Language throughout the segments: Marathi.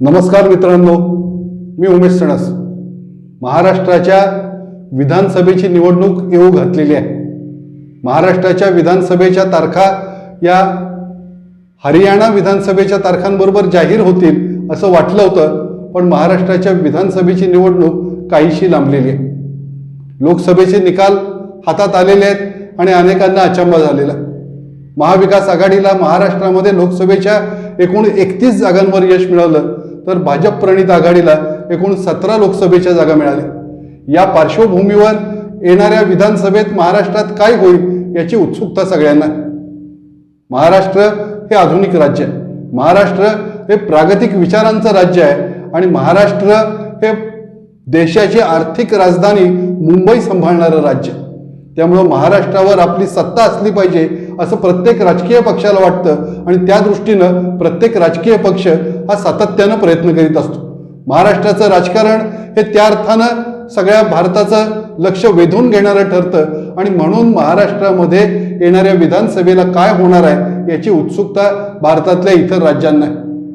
नमस्कार मित्रांनो मी उमेश सणस. महाराष्ट्राच्या विधानसभेची निवडणूक येऊ घातलेली आहे. महाराष्ट्राच्या विधानसभेच्या तारखा या हरियाणा विधानसभेच्या तारखांबरोबर जाहीर होतील असं वाटलं होतं पण महाराष्ट्राच्या विधानसभेची निवडणूक काहीशी लांबलेली आहे. लोकसभेचे निकाल हातात आलेले आहेत आणि अनेकांना अचंबा झालेला महाविकास आघाडीला महाराष्ट्रामध्ये लोकसभेच्या एकूण एकतीस जागांवर यश मिळवलं तर भाजप प्रणित आघाडीला एकूण सतरा लोकसभेच्या जागा मिळाल्या. या पार्श्वभूमीवर येणाऱ्या विधानसभेत महाराष्ट्रात काय होईल याची उत्सुकता सगळ्यांना महाराष्ट्र हे आधुनिक राज्य आहे. महाराष्ट्र हे प्रागतिक विचारांचं राज्य आहे आणि महाराष्ट्र हे देशाची आर्थिक राजधानी मुंबई सांभाळणारं राज्य त्यामुळं महाराष्ट्रावर आपली सत्ता असली पाहिजे असं प्रत्येक राजकीय पक्षाला वाटतं आणि त्या दृष्टीनं प्रत्येक राजकीय पक्ष हा सातत्यानं प्रयत्न करीत असतो. महाराष्ट्राचं राजकारण हे त्या अर्थानं सगळ्या भारताचं लक्ष वेधून घेणारं ठरतं आणि म्हणून महाराष्ट्रामध्ये येणाऱ्या विधानसभेला काय होणार आहे याची उत्सुकता भारतातल्या इतर राज्यांना आहे.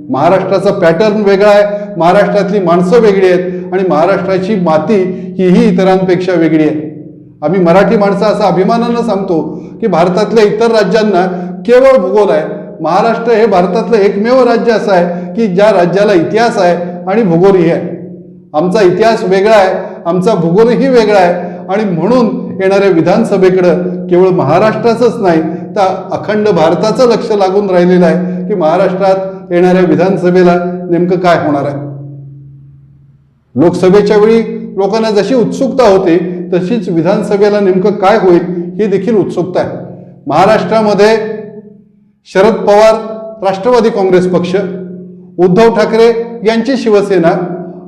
महाराष्ट्राचा पॅटर्न वेगळा आहे महाराष्ट्रातली माणसं वेगळी आहेत आणि महाराष्ट्राची माती हीही इतरांपेक्षा वेगळी आहे. आम्ही मराठी माणसं असं अभिमानानं सांगतो की भारतातल्या इतर राज्यांना केवळ भूगोल आहे. महाराष्ट्र हे भारतातलं एकमेव राज्य असं आहे की ज्या राज्याला इतिहास आहे आणि भूगोलही आहे. आमचा इतिहास वेगळा आहे आमचा भूगोलही वेगळा आहे आणि म्हणून येणाऱ्या विधानसभेकडं केवळ महाराष्ट्राचंच नाही तर अखंड भारताचं लक्ष लागून राहिलेलं आहे की महाराष्ट्रात येणाऱ्या विधानसभेला नेमकं काय होणार आहे. लोकसभेच्या वेळी लोकांना जशी उत्सुकता होती तशीच विधानसभेला नेमकं काय होईल ही देखील उत्सुकता आहे. महाराष्ट्रामध्ये शरद पवार राष्ट्रवादी काँग्रेस पक्ष उद्धव ठाकरे यांची शिवसेना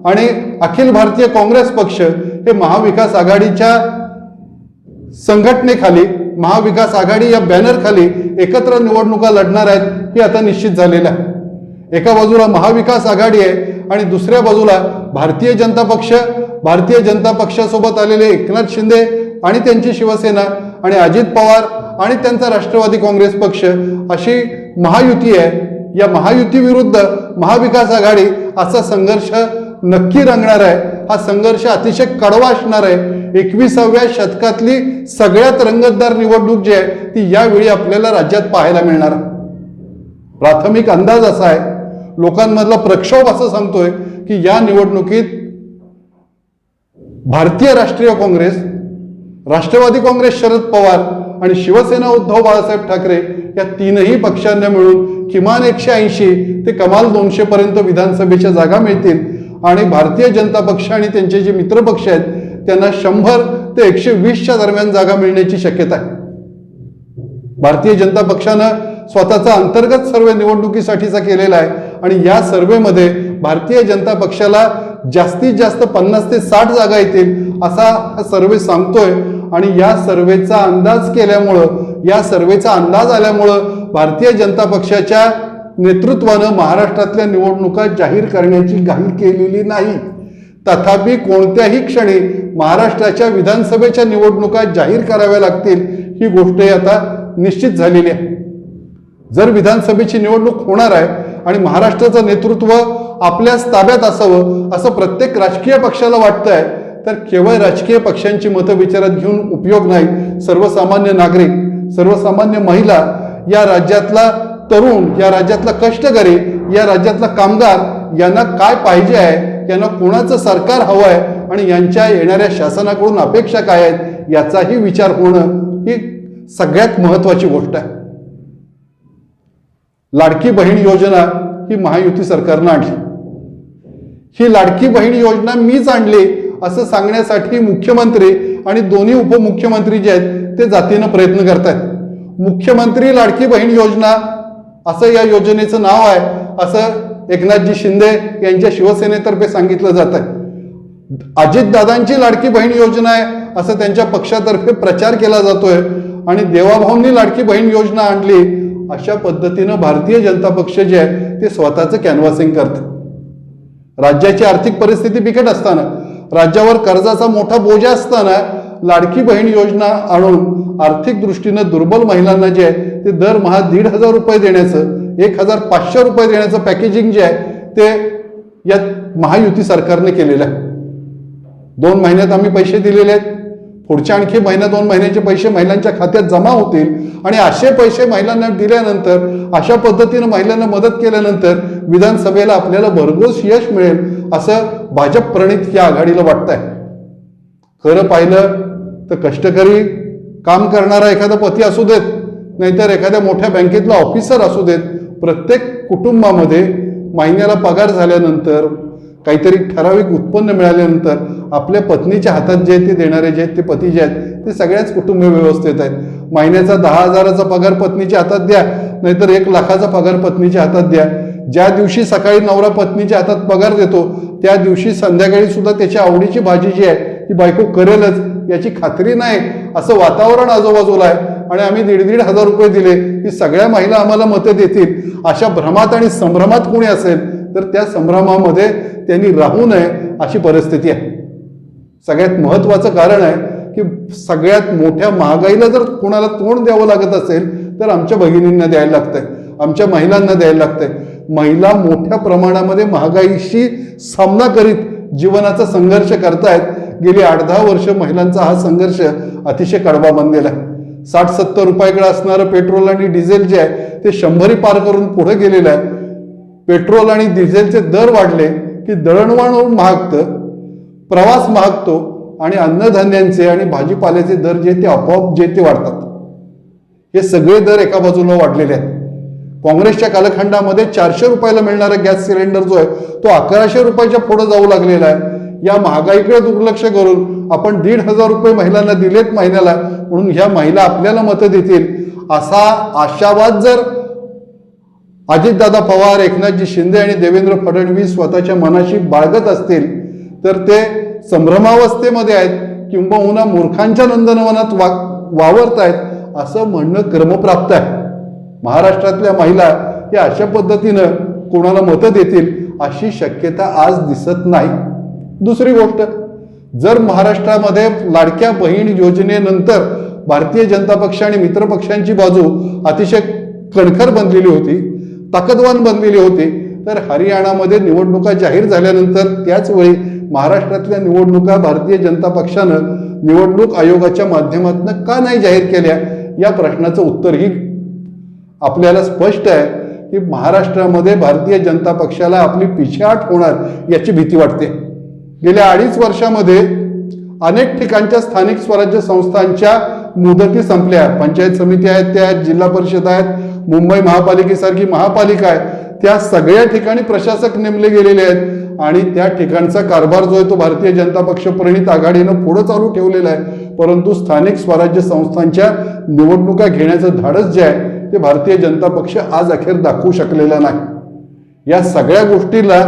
आणि अखिल भारतीय काँग्रेस पक्ष हे महाविकास आघाडीच्या संघटनेखाली महाविकास आघाडी या बॅनरखाली एकत्र निवडणुका लढणार आहेत हे आता निश्चित झालेलं आहे. एका बाजूला महाविकास आघाडी आहे आणि दुसऱ्या बाजूला भारतीय जनता पक्ष भारतीय जनता पक्षासोबत आलेले एकनाथ शिंदे आणि त्यांची शिवसेना आणि अजित पवार आणि त्यांचा राष्ट्रवादी काँग्रेस पक्ष अशी महायुती आहे. या महायुती विरुद्ध महाविकास आघाडी असा संघर्ष नक्की रंगणार आहे. हा संघर्ष अतिशय कडवा असणार आहे. एकविसाव्या शतकातली सगळ्यात रंगतदार निवडणूक जी आहे ती यावेळी आपल्याला राज्यात पाहायला मिळणार. प्राथमिक अंदाज असा आहे. लोकांमधला प्रक्षोभ असं सांगतोय की या निवडणुकीत भारतीय राष्ट्रीय काँग्रेस राष्ट्रवादी काँग्रेस शरद पवार आणि शिवसेना उद्धव बाळासाहेब ठाकरे या तीनही पक्षांना मिळून किमान एकशे ऐंशी ते कमाल दोनशे पर्यंत विधानसभेच्या जागा मिळतील. आणि भारतीय जनता पक्ष आणि त्यांचे जे मित्र पक्ष आहेत त्यांना शंभर ते एकशे वीसच्या दरम्यान जागा मिळण्याची शक्यता आहे. भारतीय जनता पक्षानं स्वतःचा अंतर्गत सर्वे निवडणुकीसाठीचा केलेला आहे आणि या सर्वेमध्ये भारतीय जनता पक्षाला जास्तीत जास्त पन्नास ते साठ जागा येतील असा सर्वे सांगतोय. आणि या सर्वेचा अंदाज केल्यामुळं या सर्वेचा अंदाज आल्यामुळं भारतीय जनता पक्षाच्या नेतृत्वानं महाराष्ट्रातल्या निवडणुका जाहीर करण्याची घाई केलेली नाही. तथापि कोणत्याही क्षणी महाराष्ट्राच्या विधानसभेच्या निवडणुका जाहीर कराव्या लागतील ही गोष्ट आता निश्चित झालेली आहे. जर विधानसभेची निवडणूक होणार आहे आणि महाराष्ट्राचं नेतृत्व आपल्याच ताब्यात असावं असं प्रत्येक राजकीय पक्षाला वाटतं आहे तर केवळ राजकीय पक्षांची मतं विचारात घेऊन उपयोग नाही. सर्वसामान्य नागरिक सर्वसामान्य महिला या राज्यातला तरुण या राज्यातला कष्टकरी या राज्यातला कामगार यांना काय पाहिजे आहे? यांना कोणाचं सरकार हवं आहे आणि यांच्या येणाऱ्या शासनाकडून अपेक्षा काय आहेत? याचाही विचार होणं ही सगळ्यात महत्वाची गोष्ट आहे. लाडकी बहीण योजना ही महायुती सरकारनं आणली. ही लाडकी बहीण योजना मीच आणली असं सांगण्यासाठी मुख्यमंत्री आणि दोन्ही उपमुख्यमंत्री जे आहेत ते जातीनं प्रयत्न करत आहेत मुख्यमंत्री लाडकी बहीण योजना असं या योजनेचं नाव आहे असं एकनाथजी शिंदे यांच्या शिवसेनेतर्फे सांगितलं जात आहे अजितदादांची लाडकी बहीण योजना आहे असं त्यांच्या पक्षातर्फे प्रचार केला जातोय आणि देवाभाऊंनी लाडकी बहीण योजना आणली अशा पद्धतीनं भारतीय जनता पक्ष जे आहे ते स्वतःचं कॅनव्हासिंग करतं राज्याची आर्थिक परिस्थिती बिकट असताना राज्यावर कर्जाचा मोठा बोजा असताना लाडकी बहीण योजना आणून आर्थिक दृष्टीनं दुर्बल महिलांना जे आहे ते दरमहा दीड हजार रुपये देण्याचं एक हजार पाचशे रुपये देण्याचं पॅकेजिंग जे आहे ते या महायुती सरकारने केलेलं आहे. दोन महिन्यात आम्ही पैसे दिलेले आहेत. पुढच्या आणखी महिना दोन महिन्याचे पैसे महिलांच्या खात्यात जमा होतील. आणि असे पैसे महिलांना दिल्यानंतर अशा पद्धतीनं महिलांना मदत केल्यानंतर विधानसभेला आपल्याला भरघोस यश मिळेल असं भाजप प्रणित या आघाडीला वाटत आहे खरं पाहिलं तर कष्टकरी काम करणारा एखादा पती असू देत नाहीतर एखाद्या मोठ्या बँकेतला ऑफिसर असू देत प्रत्येक कुटुंबामध्ये महिन्याला पगार झाल्यानंतर काहीतरी ठराविक उत्पन्न मिळाल्यानंतर आपल्या पत्नीच्या हातात जे ते देणारे जे आहेत ते पती जे आहेत ते सगळ्याच कुटुंब व्यवस्थेत आहेत. महिन्याचा दहा हजाराचा पगार पत्नीच्या हातात द्या नाहीतर एक लाखाचा पगार पत्नीच्या हातात द्या. ज्या दिवशी सकाळी नवरा पत्नीच्या हातात पगार देतो त्या दिवशी संध्याकाळी सुद्धा त्याच्या आवडीची भाजी जी आहे ती बायको करेलच याची खात्री नाही. असं वातावरण आजूबाजूला आहे. आणि आम्ही दीड दीड हजार रुपये दिले की सगळ्या महिला आम्हाला मतं देतील. अशा भ्रमात आणि संभ्रमात कोणी असेल तर त्या संभ्रमामध्ये त्यांनी राहू नये अशी परिस्थिती आहे. सगळ्यात महत्त्वाचं कारण आहे की सगळ्यात मोठ्या महागाईला जर कोणाला तोंड द्यावं लागत असेल तर आमच्या भगिनींना द्यायला लागतंय आमच्या महिलांना द्यायला लागतंय. महिला मोठ्या प्रमाणामध्ये महागाईशी सामना करीत जीवनाचा संघर्ष करतायत. गेली आठ दहा वर्ष महिलांचा हा संघर्ष अतिशय कडवा बनलेला आहे. साठ सत्तर रुपयाकडे असणारं पेट्रोल आणि डिझेल जे आहे ते शंभरी पार करून पुढे गेलेलं आहे. पेट्रोल आणि डिझेलचे दर वाढले की दळणवळण महागतं प्रवास महागतो आणि अन्नधान्यांचे आणि भाजीपाल्याचे दर जे ते आपोआप जे ते वाढतात. हे सगळे दर एका बाजूला वाढलेले आहेत. काँग्रेसच्या कालखंडामध्ये चारशे रुपयाला मिळणारा गॅस सिलेंडर जो आहे तो अकराशे रुपयाच्या पुढे जाऊ लागलेला आहे. या महागाईकडे दुर्लक्ष करून आपण दीड हजार रुपये महिलांना दिलेत महिन्याला म्हणून ह्या महिला आपल्याला मतं देतील. असा आशावाद जर अजितदादा पवार एकनाथजी शिंदे आणि देवेंद्र फडणवीस स्वतःच्या मनाशी बाळगत असतील तर ते संभ्रमावस्थेमध्ये आहेत किंबहुना मूर्खांच्या नंदनवनात वा वावरत आहेत असं म्हणणं क्रमप्राप्त आहे. महाराष्ट्रातल्या महिला या अशा पद्धतीनं कोणाला मतं देतील अशी शक्यता आज दिसत नाही. दुसरी गोष्ट जर महाराष्ट्रामध्ये लाडक्या बहीण योजनेनंतर भारतीय जनता पक्ष आणि मित्र पक्षांची बाजू अतिशय कणखर बनलेली होती ताकदवान बनलेली होती. तर हरियाणामध्ये निवडणुका जाहीर झाल्यानंतर त्याच वेळी महाराष्ट्रातल्या निवडणुका भारतीय जनता पक्षानं निवडणूक आयोगाच्या माध्यमातून का नाही जाहीर केल्या? या प्रश्नाचं उत्तरही आपल्याला स्पष्ट आहे की महाराष्ट्रामध्ये भारतीय जनता पक्षाला आपली पिछेहाट होणार याची भीती वाटते. गेल्या अडीच वर्षामध्ये अनेक ठिकाणच्या स्थानिक स्वराज्य संस्थांच्या मुदती संपल्या. पंचायत समिती आहेत त्या आहेत, जिल्हा परिषद आहेत मुंबई महापालिकेसारखी महापालिका आहे त्या सगळ्या ठिकाणी प्रशासक नेमले गेलेले आहेत आणि त्या ठिकाणचा कारभार जो आहे तो भारतीय जनता पक्ष प्रणित आघाडीनं पुढं चालू ठेवलेला आहे. परंतु स्थानिक स्वराज्य संस्थांच्या निवडणुका घेण्याचं धाडस जे आहे ते भारतीय जनता पक्ष आज अखेर दाखवू शकलेला नाही. या सगळ्या गोष्टीला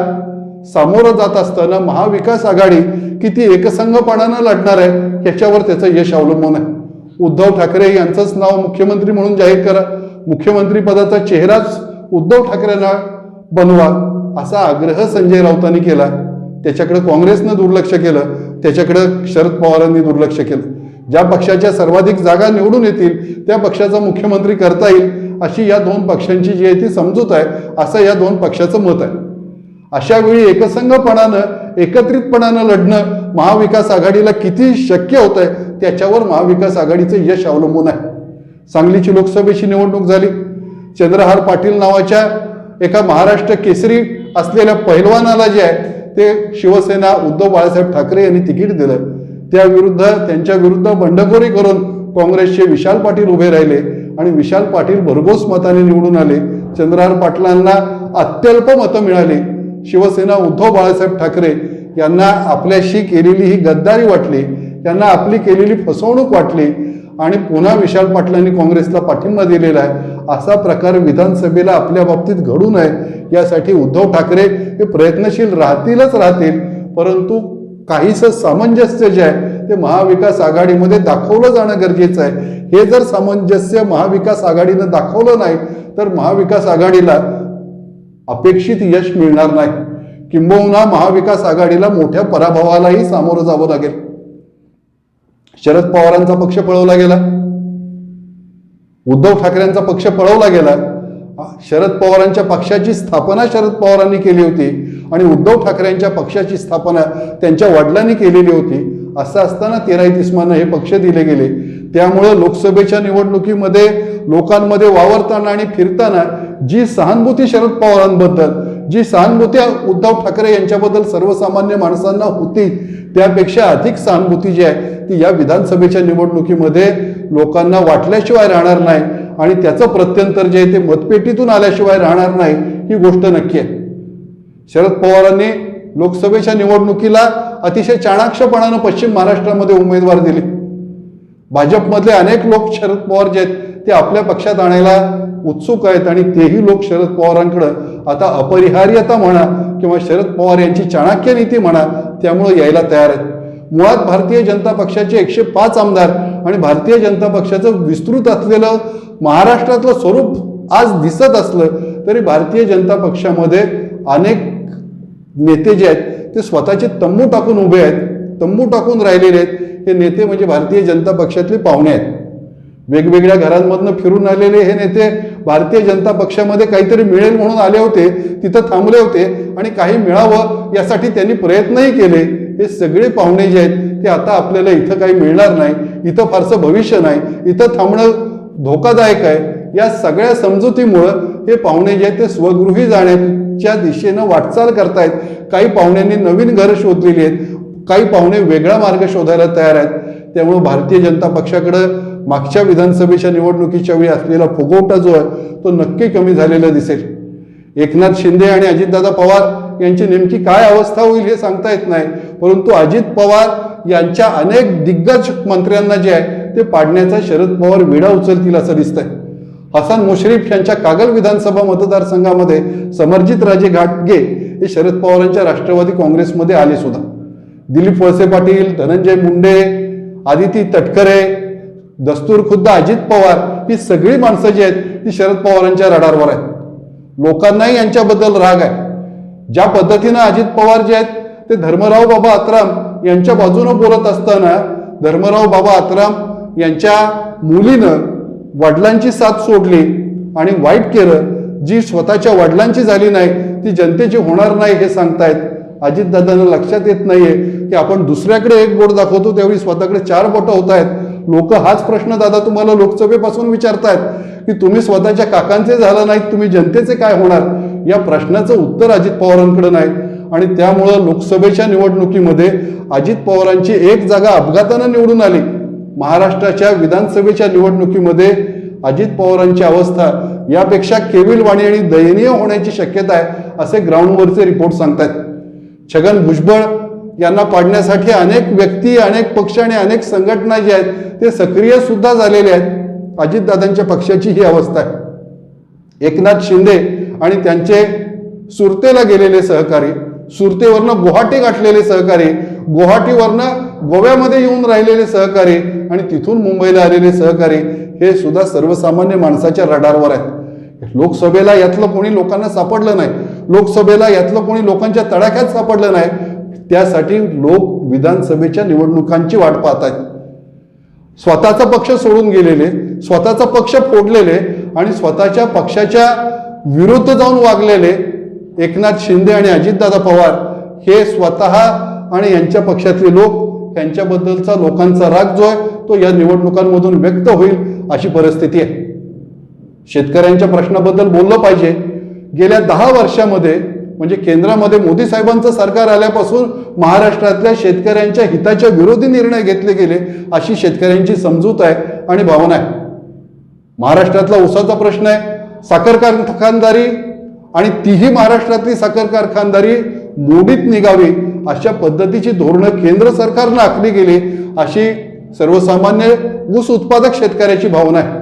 सामोरं जात असताना महाविकास आघाडी किती एकसंघपणानं लढणार आहे याच्यावर त्याचं यश अवलंबून आहे. उद्धव ठाकरे यांचंच नाव मुख्यमंत्री म्हणून जाहीर करा. मुख्यमंत्रीपदाचा चेहराच उद्धव ठाकरेंना बनवा असा आग्रह संजय राऊतांनी केला. त्याच्याकडे काँग्रेसनं दुर्लक्ष केलं. त्याच्याकडं शरद पवारांनी दुर्लक्ष केलं. ज्या पक्षाच्या सर्वाधिक जागा निवडून येतील त्या पक्षाचा मुख्यमंत्री करता येईल अशी या दोन पक्षांची जी आहे ती समजूत आहे असं या दोन पक्षाचं मत आहे. अशा वेळी एकसंघपणानं एकत्रितपणानं लढणं महाविकास आघाडीला किती शक्य होत आहे त्याच्यावर महाविकास आघाडीचं यश अवलंबून आहे. सांगलीची लोकसभेची निवडणूक झाली. चंद्रहार पाटील नावाच्या एका महाराष्ट्र केसरी असलेल्या पैलवानाला जे आहे ते शिवसेना उद्धव बाळासाहेब ठाकरे यांनी तिकीट दिलं. त्याविरुद्ध त्यांच्या विरुद्ध बंडखोरी करून काँग्रेसचे विशाल पाटील उभे राहिले आणि विशाल पाटील भरघोस मताने निवडून आले. चंद्रहार पाटलांना अत्यल्प मतं मिळाली. शिवसेना उद्धव बाळासाहेब ठाकरे यांना आपल्याशी केलेली ही गद्दारी वाटली. त्यांना आपली केलेली फसवणूक वाटली. आणि पुन्हा विशाल पाटलांनी काँग्रेसला पाठिंबा दिलेला आहे. असा प्रकार विधानसभेला आपल्या बाबतीत घडू नये यासाठी उद्धव ठाकरे हे प्रयत्नशील राहतीलच राहतील. परंतु काहीसं सामंजस्य जे आहे ते महाविकास आघाडीमध्ये दाखवलं जाणं गरजेचं आहे. हे जर सामंजस्य महाविकास आघाडीनं दाखवलं नाही तर महाविकास आघाडीला अपेक्षित यश मिळणार नाही. किंबहुना महाविकास आघाडीला मोठ्या पराभवालाही सामोरं जावं लागेल. शरद पवारांचा पक्ष पळवला गेला. उद्धव ठाकरेंचा पक्ष पळवला गेला. शरद पवारांच्या पक्षाची स्थापना शरद पवारांनी केली होती आणि उद्धव ठाकरेंच्या पक्षाची स्थापना त्यांच्या वडिलांनी केलेली होती. असं असताना तेरा तिस्मानं हे पक्ष दिले गेले. त्यामुळं लोकसभेच्या निवडणुकीमध्ये लोकांमध्ये वावरताना आणि फिरताना जी सहानुभूती शरद पवारांबद्दल जी सहानुभूती उद्धव ठाकरे यांच्याबद्दल सर्वसामान्य माणसांना होती त्यापेक्षा अधिक सहानुभूती जी आहे ती या विधानसभेच्या निवडणुकीमध्ये लोकांना वाटल्याशिवाय राहणार नाही आणि त्याचं प्रत्यंतर जे आहे ते मतपेटीतून आल्याशिवाय राहणार नाही ही गोष्ट नक्की आहे. शरद पवारांनी लोकसभेच्या निवडणुकीला अतिशय चाणाक्षपणानं पश्चिम महाराष्ट्रामध्ये उमेदवार दिले. भाजपमधले अनेक लोक शरद पवार जे आहेत ते आपल्या पक्षात आणायला उत्सुक आहेत आणि तेही लोक शरद पवारांकडं. आता अपरिहार्यता म्हणा किंवा शरद पवार यांची चाणक्य नीती म्हणा त्यामुळं यायला तयार आहेत. मुळात भारतीय जनता पक्षाचे एकशे पाच आमदार आणि भारतीय जनता पक्षाचं विस्तृत असलेलं महाराष्ट्रातलं स्वरूप आज दिसत असलं तरी भारतीय जनता पक्षामध्ये अनेक नेते जे आहेत ते स्वतःचे तंबू टाकून उभे आहेत तंबू टाकून राहिलेले आहेत. हे नेते म्हणजे भारतीय जनता पक्षातले पाहुणे आहेत. वेगवेगळ्या घरांमधनं फिरून आलेले हे नेते भारतीय जनता पक्षामध्ये काहीतरी मिळेल म्हणून आले होते तिथं थांबले होते आणि काही मिळावं यासाठी त्यांनी प्रयत्नही केले. हे सगळे पाहुणे जे आहेत ते आता आपल्याला इथं काही मिळणार नाही इथं फारसं भविष्य नाही इथं थांबणं धोकादायक आहे. या सगळ्या समजुतीमुळं हे पाहुणे जे आहेत ते स्वगृही जाण्याच्या दिशेनं वाटचाल करतायत. काही पाहुण्यांनी नवीन घरं शोधलेली आहेत. काही पाहुणे वेगळा मार्ग शोधायला तयार आहेत. त्यामुळं भारतीय जनता पक्षाकडं मागच्या विधानसभेच्या निवडणुकीच्या वेळी असलेला फुगवटा जो आहे तो नक्की कमी झालेला दिसेल. एकनाथ शिंदे आणि अजितदादा पवार यांची नेमकी काय अवस्था होईल हे सांगता येत नाही. परंतु अजित पवार यांच्या अनेक दिग्गज मंत्र्यांना जे आहे ते पाडण्याचा शरद पवार विडा उचलतील असं दिसतंय. हसन मुश्रीफ यांच्या कागल विधानसभा मतदारसंघामध्ये समर्जित राजे घाटगे हे शरद पवारांच्या राष्ट्रवादी काँग्रेसमध्ये आले सुद्धा. दिलीप वळसे पाटील धनंजय मुंडे आदिती तटकरे दस्तूर खुद्द अजित पवार ही सगळी माणसं जी आहेत ती शरद पवारांच्या रडारवर आहेत. लोकांनाही यांच्याबद्दल राग आहे. ज्या पद्धतीनं अजित पवार जे आहेत ते धर्मराव बाबा आत्राम यांच्या बाजूनं बोलत असताना धर्मराव बाबा आत्राम यांच्या मुलीनं वडिलांची साथ सोडली आणि वाईट केलं जी स्वतःच्या वडिलांची झाली नाही ती जनतेची होणार नाही हे सांगतायत. अजितदादांना लक्षात येत नाहीये की आपण दुसऱ्याकडे एक बोट दाखवतो त्यावेळी स्वतःकडे चार बोटं होत आहेत लोक हाच प्रश्न दादा तुम्हाला लोकसभेपासून विचारतायत की तुम्ही स्वतःच्या काकांचे झालं नाहीत तुम्ही जनतेचे काय होणार? या प्रश्नाचं उत्तर अजित पवारांकडे नाही. आणि त्यामुळं लोकसभेच्या निवडणुकीमध्ये अजित पवारांची एक जागा अपघातानं निवडून आली. महाराष्ट्राच्या विधानसभेच्या निवडणुकीमध्ये अजित पवारांची अवस्था यापेक्षा केविलवाणी आणि दयनीय होण्याची शक्यता आहे असे ग्राउंडवरचे रिपोर्ट सांगतात छगन भुजबळ यांना पाडण्यासाठी अनेक व्यक्ती अनेक पक्ष आणि अनेक संघटना जे आहेत ते सक्रिय सुद्धा झालेले आहेत. अजितदादांच्या पक्षाची ही अवस्था आहे. एकनाथ शिंदे आणि त्यांचे सुरतेला गेलेले सहकारी सुरतेवरनं गुवाहाटी गाठलेले सहकारी गुवाहाटीवरनं गोव्यामध्ये येऊन राहिलेले सहकारी आणि तिथून मुंबईला आलेले सहकारी हे सुद्धा सर्वसामान्य माणसाच्या रडारवर आहेत. लोकसभेला यातलं कोणी लोकांना सापडलं नाही. लोकसभेला यातलं कोणी लोकांच्या तडाख्यात सापडलं नाही. त्यासाठी लोक विधानसभेच्या निवडणुकांची वाट पाहत आहेत. स्वतःचा पक्ष सोडून गेलेले स्वतःचा पक्ष फोडलेले आणि स्वतःच्या पक्षाच्या विरुद्ध जाऊन वागलेले एकनाथ शिंदे आणि अजितदादा पवार हे स्वतः आणि यांच्या पक्षातले लोक यांच्याबद्दलचा लोकांचा राग जो आहे तो या निवडणुकांमधून व्यक्त होईल अशी परिस्थिती आहे. शेतकऱ्यांच्या प्रश्नाबद्दल बोललं पाहिजे. गेल्या दहा वर्षामध्ये म्हणजे केंद्रामध्ये मोदी साहेबांचं सरकार आल्यापासून महाराष्ट्रातल्या शेतकऱ्यांच्या हिताच्या विरोधी निर्णय घेतले गेले अशी शेतकऱ्यांची समजूत आहे आणि भावना आहे. महाराष्ट्रातला ऊसाचा प्रश्न आहे साखर कारखानदारी आणि तीही महाराष्ट्रातली साखर कारखानदारी मोडीत निघावी अशा पद्धतीची धोरणं केंद्र सरकारनं आखली गेली अशी सर्वसामान्य ऊस उत्पादक शेतकऱ्याची भावना आहे.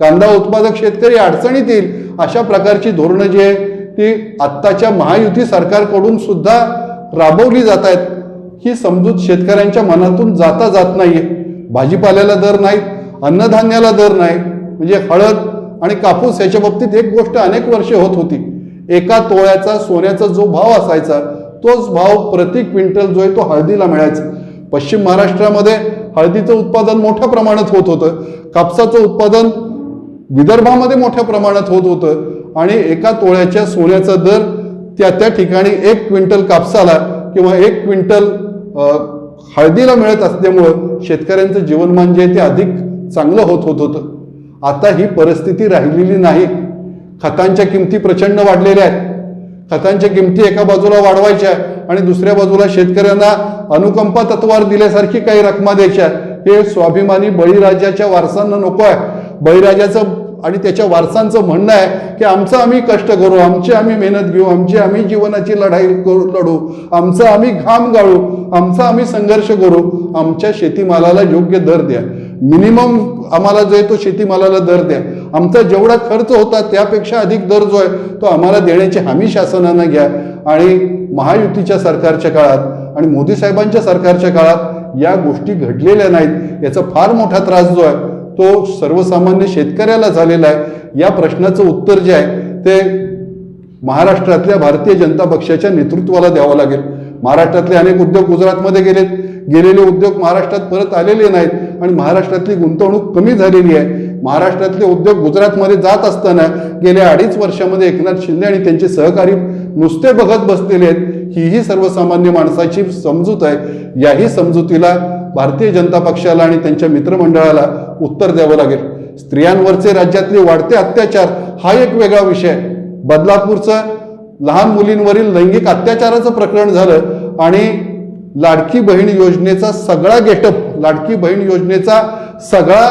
कांदा उत्पादक शेतकरी अडचणीत येईल अशा प्रकारची धोरणं जी आहे ती आत्ताच्या महायुती सरकारकडून सुद्धा राबवली जात आहेत. ही समजूत शेतकऱ्यांच्या मनातून जाता जात नाहीये. भाजीपाल्याला दर नाही अन्नधान्याला दर नाही म्हणजे हळद आणि कापूस याच्या बाबतीत एक गोष्ट अनेक वर्षे होत होती. एका तोळ्याचा सोन्याचा जो भाव असायचा तोच भाव प्रति क्विंटल जो आहे तो हळदीला मिळायचा. पश्चिम महाराष्ट्रामध्ये हळदीचं उत्पादन मोठ्या प्रमाणात होत होतं. कापसाचं उत्पादन विदर्भामध्ये मोठ्या प्रमाणात होत होतं. आणि एका तोळ्याच्या सोन्याचा दर त्या त्या ठिकाणी एक क्विंटल कापसाला किंवा एक क्विंटल हळदीला मिळत असल्यामुळं शेतकऱ्यांचं जीवनमान जे म्हणजे आहे ते अधिक चांगलं होत होत होतं. आता ही परिस्थिती राहिलेली नाही. खतांच्या किमती प्रचंड वाढलेल्या आहेत. खतांच्या किमती एका बाजूला वाढवायच्या आणि दुसऱ्या बाजूला शेतकऱ्यांना अनुकंपा तत्वावर दिल्यासारखी काही रकमा द्यायच्या. हे स्वाभिमानी बळीराजाच्या वारसांना नको आहे. बळीराजाचं आणि त्याच्या वारसांचं म्हणणं आहे की आमचं आम्ही कष्ट करू आमची आम्ही मेहनत घेऊ आमची आम्ही जीवनाची लढाई करू लढू आमचं आम्ही घाम गाळू आमचा आम्ही संघर्ष करू आमच्या शेतीमालाला योग्य दर द्या. मिनिमम आम्हाला जो आहे तो शेतीमालाला दर द्या. आमचा जेवढा खर्च होता त्यापेक्षा अधिक दर जो आहे तो आम्हाला देण्याची हमी शासनानं घ्या. आणि महायुतीच्या सरकारच्या काळात आणि मोदी साहेबांच्या सरकारच्या काळात या गोष्टी घडलेल्या नाहीत. याचा फार मोठा त्रास जो आहे तो सर्वसामान्य शेतकऱ्याला झालेला आहे. या प्रश्नाचं उत्तर जे आहे ते महाराष्ट्रातल्या भारतीय जनता पक्षाच्या नेतृत्वाला द्यावं लागेल. महाराष्ट्रातले अनेक उद्योग गुजरातमध्ये गेलेत. गेलेले उद्योग महाराष्ट्रात परत आलेले नाहीत आणि महाराष्ट्रातली गुंतवणूक कमी झालेली आहे. महाराष्ट्रातले उद्योग गुजरातमध्ये जात असताना गेल्या अडीच वर्षामध्ये एकनाथ शिंदे आणि त्यांचे सहकारी नुसते बघत बसलेले आहेत. हीही सर्वसामान्य माणसाची समजूत आहे. याही समजुतीला भारतीय जनता पक्षाला आणि त्यांच्या मित्रमंडळाला उत्तर द्यावं लागेल. स्त्रियांवरचे राज्यातले वाढते अत्याचार हा एक वेगळा विषय बदलापूरचं लहान मुलींवरील लैंगिक अत्याचाराचं प्रकरण झालं आणि लाडकी बहीण योजनेचा सगळा गेटअप लाडकी बहीण योजनेचा सगळा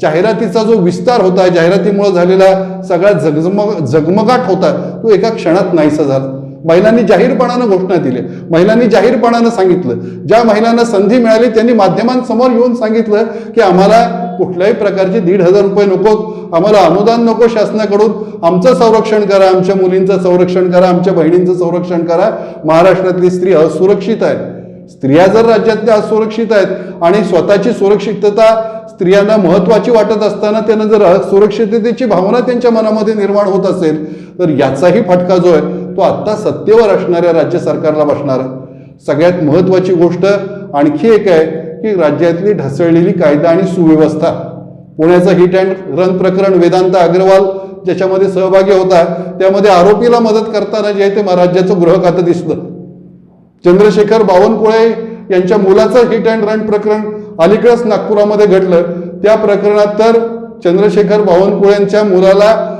जाहिरातीचा जो विस्तार होता जाहिरातीमुळे झालेला सगळा जगमग जगमगाट होता तो एका क्षणात नाहीसा झाला. महिलांनी जाहीरपणानं घोषणा दिल्या. महिलांनी जाहीरपणानं सांगितलं. ज्या महिलांना संधी मिळाली त्यांनी माध्यमांसमोर येऊन सांगितलं की आम्हाला कुठल्याही प्रकारचे दीड हजार रुपये नकोत आम्हाला अनुदान नको शासनाकडून. आमचं संरक्षण करा आमच्या मुलींचं संरक्षण करा आमच्या बहिणींचं संरक्षण करा. महाराष्ट्रातली स्त्री असुरक्षित आहे स्त्रिया जर राज्यातल्या असुरक्षित आहेत आणि स्वतःची सुरक्षितता स्त्रियांना महत्वाची वाटत असताना त्यांना जर सुरक्षिततेची भावना त्यांच्या मनामध्ये निर्माण होत असेल तर याचाही फटका जो आहे तो आत्ता सत्तेवर असणाऱ्या राज्य सरकारला बसणार आहे. सगळ्यात महत्वाची गोष्ट आणखी एक आहे की राज्यातली ढसळलेली कायदा आणि सुव्यवस्था. पुण्याचं हिट अँड रन प्रकरण वेदांत अग्रवाल ज्याच्यामध्ये सहभागी होता त्यामध्ये आरोपीला मदत करताना जे आहे ते राज्याचं गृह खातं दिसलं. चंद्रशेखर बावनकुळे यांच्या मुलाचं हिट अँड रन प्रकरण अलीकडेच नागपुरामध्ये घडलं. त्या प्रकरणात तर चंद्रशेखर बावनकुळेंच्या मुलाला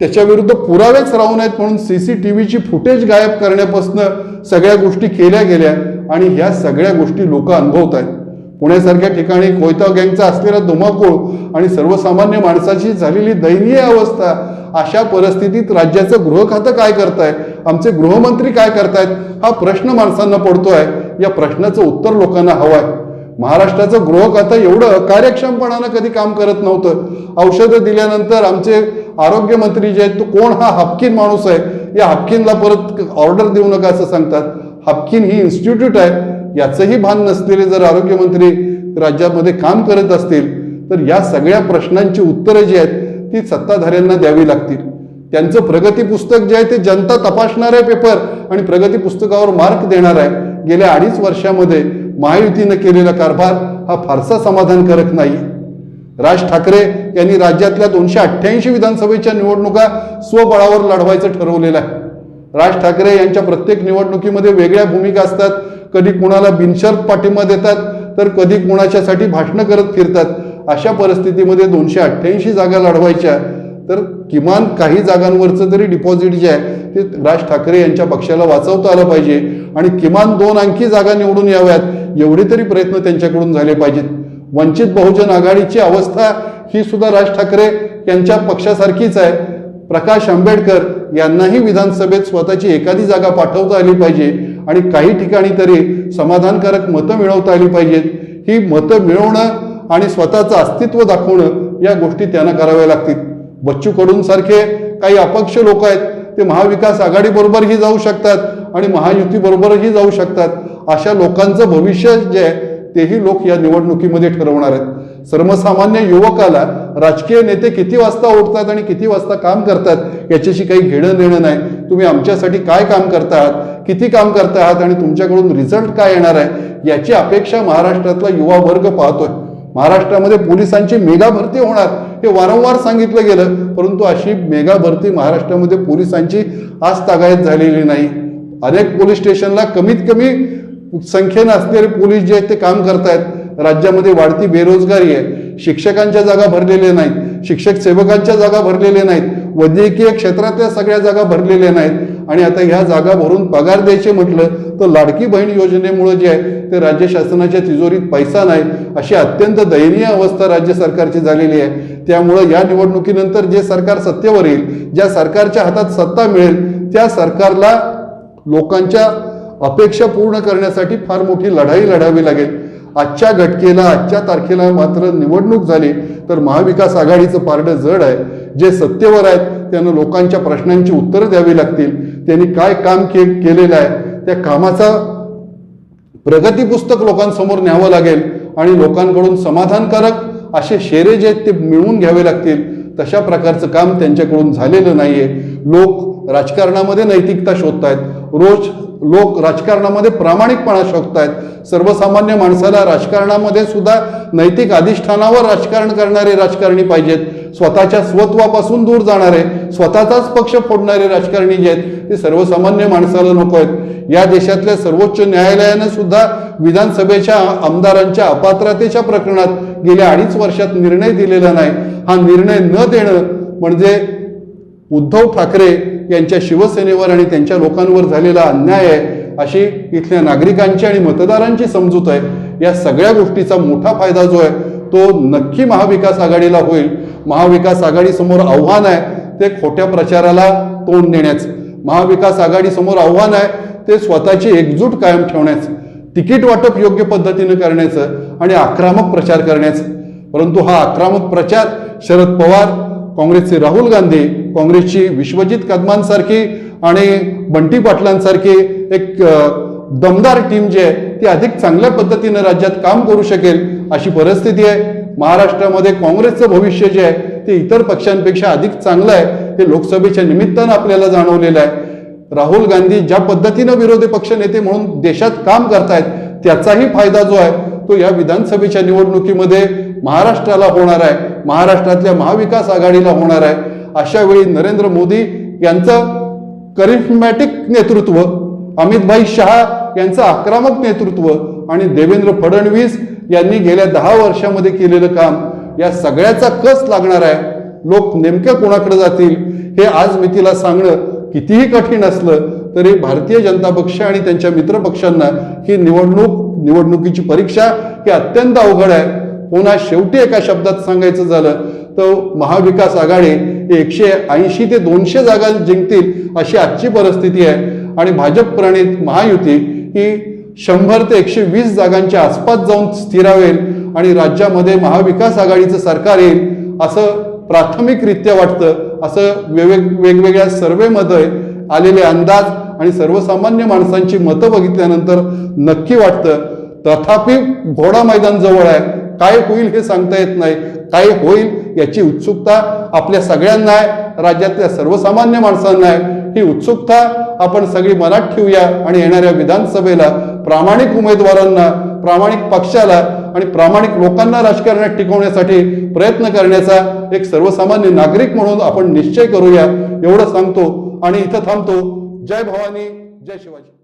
त्याच्याविरुद्ध पुरावेच राहू आहेत म्हणून सीसीटीव्हीची फुटेज गायब करण्यापासून सगळ्या गोष्टी केल्या गेल्या आणि ह्या सगळ्या गोष्टी लोक अनुभवत आहेत पुण्यासारख्या ठिकाणी कोयता गँगचा असलेला धुमाकूळ आणि सर्वसामान्य माणसाची झालेली दयनीय अवस्था अशा परिस्थितीत राज्याचं गृह खातं काय करताय आमचे गृहमंत्री काय करतायत? हा प्रश्न माणसांना पडतोय. या प्रश्नाचं उत्तर लोकांना हवं आहे महाराष्ट्राचं गृह खातं एवढं कार्यक्षमपणानं कधी काम करत नव्हतं. औषधं दिल्यानंतर आमचे आरोग्यमंत्री जे आहेत तो कोण हा हापकिन माणूस आहे? या हापकिनला परत ऑर्डर देऊ नका असं सांगतात. हापकिन ही इन्स्टिट्यूट आहे. याचंही भान नसलेले जर आरोग्यमंत्री राज्यामध्ये काम करत असतील तर या सगळ्या प्रश्नांची उत्तरं जी आहेत ती सत्ताधाऱ्यांना द्यावी लागतील. त्यांचं प्रगती पुस्तक जे आहे ते जनता तपासणार आहे पेपर आणि प्रगती पुस्तकावर मार्क देणार आहे. गेल्या अडीच वर्षामध्ये महायुतीनं केलेला कारभार हा फारसा समाधानकारक नाही. राज ठाकरे यांनी राज्यातल्या दोनशे अठ्ठ्याऐंशी विधानसभेच्या निवडणुका स्वबळावर लढवायचं ठरवलेलं आहे. राज ठाकरे यांच्या प्रत्येक निवडणुकीमध्ये वेगळ्या भूमिका असतात. कधी कुणाला बिनशर्त पाठिंबा देतात तर कधी कुणाच्यासाठी भाषणं करत फिरतात. अशा परिस्थितीमध्ये दोनशे अठ्ठ्याऐंशी जागा लढवायच्या तर किमान काही जागांवरचं तरी डिपॉझिट जे आहे ते राज ठाकरे यांच्या पक्षाला वाचवता आलं पाहिजे. आणि किमान दोन अंकी जागा निवडून याव्यात. एवढे तरी प्रयत्न त्यांच्याकडून झाले पाहिजेत. वंचित बहुजन आघाडीची अवस्था ही सुद्धा राज ठाकरे यांच्या पक्षासारखीच आहे. प्रकाश आंबेडकर यांनाही विधानसभेत स्वतःची एखादी जागा पाठवता आली पाहिजे आणि काही ठिकाणी तरी समाधानकारक मतं मिळवता आली पाहिजेत. ही मतं मिळवणं आणि स्वतःचं अस्तित्व दाखवणं या गोष्टी त्यांना कराव्या लागतील. बच्चू कडून सारखे काही अपक्ष लोक आहेत ते महाविकास आघाडीबरोबरही जाऊ शकतात आणि महायुती बरोबरही जाऊ शकतात. अशा लोकांचं भविष्य जे आहे तेही लोक या निवडणुकीमध्ये ठरवणार आहेत. सर्वसामान्य युवकाला राजकीय नेते किती वाजता उठतात आणि किती वाजता काम करतात याच्याशी काही घेणं देणं नाही. तुम्ही आमच्यासाठी काय काम करता आहात किती काम करता आहात आणि तुमच्याकडून रिझल्ट काय येणार आहे याची अपेक्षा महाराष्ट्रातला युवा वर्ग पाहतोय. महाराष्ट्रामध्ये पोलिसांची मेगा भरती होणार हे वारंवार सांगितलं गेलं परंतु अशी मेगा भरती महाराष्ट्रामध्ये पोलिसांची आज तागायत झालेली नाही. अनेक पोलीस स्टेशनला कमीत कमी संख्येनं असलेले पोलीस जे आहेत ते काम करतायत. राज्यामध्ये वाढती बेरोजगारी आहे. शिक्षकांच्या जागा भरलेल्या नाहीत. शिक्षक सेवकांच्या जागा भरलेल्या नाहीत. वैद्यकीय क्षेत्रातल्या सगळ्या जागा भरलेल्या नाहीत. आणि आता ह्या जागा भरून पगार द्यायचे म्हटलं तर लाडकी बहीण योजनेमुळे जे आहे ते राज्य शासनाच्या तिजोरीत पैसा नाही. अशी अत्यंत दयनीय अवस्था राज्य सरकारची झालेली आहे. त्यामुळं या निवडणुकीनंतर जे सरकार सत्तेवर येईल ज्या सरकारच्या हातात सत्ता मिळेल त्या सरकारला लोकांच्या अपेक्षा पूर्ण करण्यासाठी फार मोठी लढाई लढावी लागेल. आजच्या घटकेला आजच्या तारखेला मात्र निवडणूक झाली तर महाविकास आघाडीचं पारडं जड आहे. जे सत्तेवर आहेत त्यांना लोकांच्या प्रश्नांची उत्तरं द्यावी लागतील. त्यांनी काय काम के केलेलं आहे त्या कामाचा प्रगती पुस्तक लोकांसमोर न्यावं लागेल आणि लोकांकडून समाधानकारक असे शेरे जे आहेत ते मिळवून घ्यावे लागतील. तशा प्रकारचं काम त्यांच्याकडून झालेलं नाहीये. लोक राजकारणामध्ये नैतिकता शोधतायत. रोज लोक राजकारणामध्ये प्रामाणिकपणा शोधतायत. सर्वसामान्य माणसाला राजकारणामध्ये सुद्धा नैतिक अधिष्ठानावर राजकारण करणारे राजकारणी पाहिजेत. स्वतःच्या स्वत्वापासून दूर जाणारे स्वतःचाच पक्ष फोडणारे राजकारणी जे आहेत ते सर्वसामान्य माणसाला नको आहेत. या देशातल्या सर्वोच्च न्यायालयानं सुद्धा विधानसभेच्या आमदारांच्या अपात्रतेच्या प्रकरणात गेल्या अडीच वर्षात निर्णय दिलेला नाही. हा निर्णय न देणं म्हणजे उद्धव ठाकरे यांच्या शिवसेनेवर आणि त्यांच्या लोकांवर झालेला अन्याय आहे अशी इथल्या नागरिकांची आणि मतदारांची समजूत आहे. या सगळ्या गोष्टीचा मोठा फायदा जो आहे तो नक्की महाविकास आघाडीला होईल. महाविकास आघाडीसमोर आव्हान आहे ते खोट्या प्रचाराला तोंड देण्याचं. महाविकास आघाडीसमोर आव्हान आहे ते स्वतःची एकजूट कायम ठेवण्याचं. तिकीट वाटप योग्य पद्धतीनं करण्याचं आणि आक्रमक प्रचार करण्याचं. परंतु हा आक्रमक प्रचार शरद पवार काँग्रेसचे राहुल गांधी काँग्रेसची विश्वजित कदमांसारखी आणि बंटी पाटलांसारखी एक दमदार टीम जी आहे ती अधिक चांगल्या पद्धतीनं राज्यात काम करू शकेल अशी परिस्थिती आहे. महाराष्ट्रामध्ये काँग्रेसचं भविष्य जे आहे ते इतर पक्षांपेक्षा अधिक चांगलं आहे हे लोकसभेच्या निमित्तानं आपल्याला जाणवलेलं आहे. राहुल गांधी ज्या पद्धतीनं विरोधी पक्षनेते म्हणून देशात काम करतायत त्याचाही फायदा जो आहे तो या विधानसभेच्या निवडणुकीमध्ये महाराष्ट्राला होणार आहे. महाराष्ट्रातल्या महाविकास आघाडीला होणार आहे. अशा वेळी नरेंद्र मोदी यांचं करिश्मॅटिक नेतृत्व अमितभाई शहा यांचं आक्रमक नेतृत्व आणि देवेंद्र फडणवीस यांनी गेल्या दहा वर्षामध्ये केलेलं काम या सगळ्याचा कस लागणार आहे? लोक नेमक्या कोणाकडे जातील? हे आज मी तिला सांगणं कितीही कठीण असलं तरी भारतीय जनता पक्ष आणि त्यांच्या मित्र पक्षांना ही निवडणूक निवडणुकीची परीक्षा ही अत्यंत अवघड आहे. पुन्हा शेवटी एका शब्दात सांगायचं झालं तर महाविकास आघाडी ते एकशे ऐंशी ते दोनशे जागा जिंकतील अशी आजची परिस्थिती आहे. आणि भाजप प्रणित महायुती ही शंभर ते एकशे वीस जागांच्या आसपास जाऊन स्थिरावेल आणि राज्यामध्ये महाविकास आघाडीचं सरकार येईल असं प्राथमिकरित्या वाटतं असं वेगवेग वेगवेगळ्या सर्वेमध्ये आलेले अंदाज आणि सर्वसामान्य माणसांची मतं बघितल्यानंतर नक्की वाटतं. तथापि घोडा मैदान जवळ आहे. काय होईल हे सांगता येत नाही. काय होईल याची उत्सुकता आपल्या सगळ्यांना आहे. राज्यातल्या सर्वसामान्य माणसांना आहे. ही उत्सुकता आपण सगळी मनात ठेवूया आणि येणाऱ्या विधानसभेला प्रामाणिक उमेदवारांना प्रामाणिक पक्षाला आणि प्रामाणिक लोकांना राजकारणात टिकवण्यासाठी प्रयत्न करण्याचा एक सर्वसामान्य नागरिक म्हणून आपण निश्चय करूया. एवढं सांगतो आणि इथं थांबतो. जय भवानी जय शिवाजी.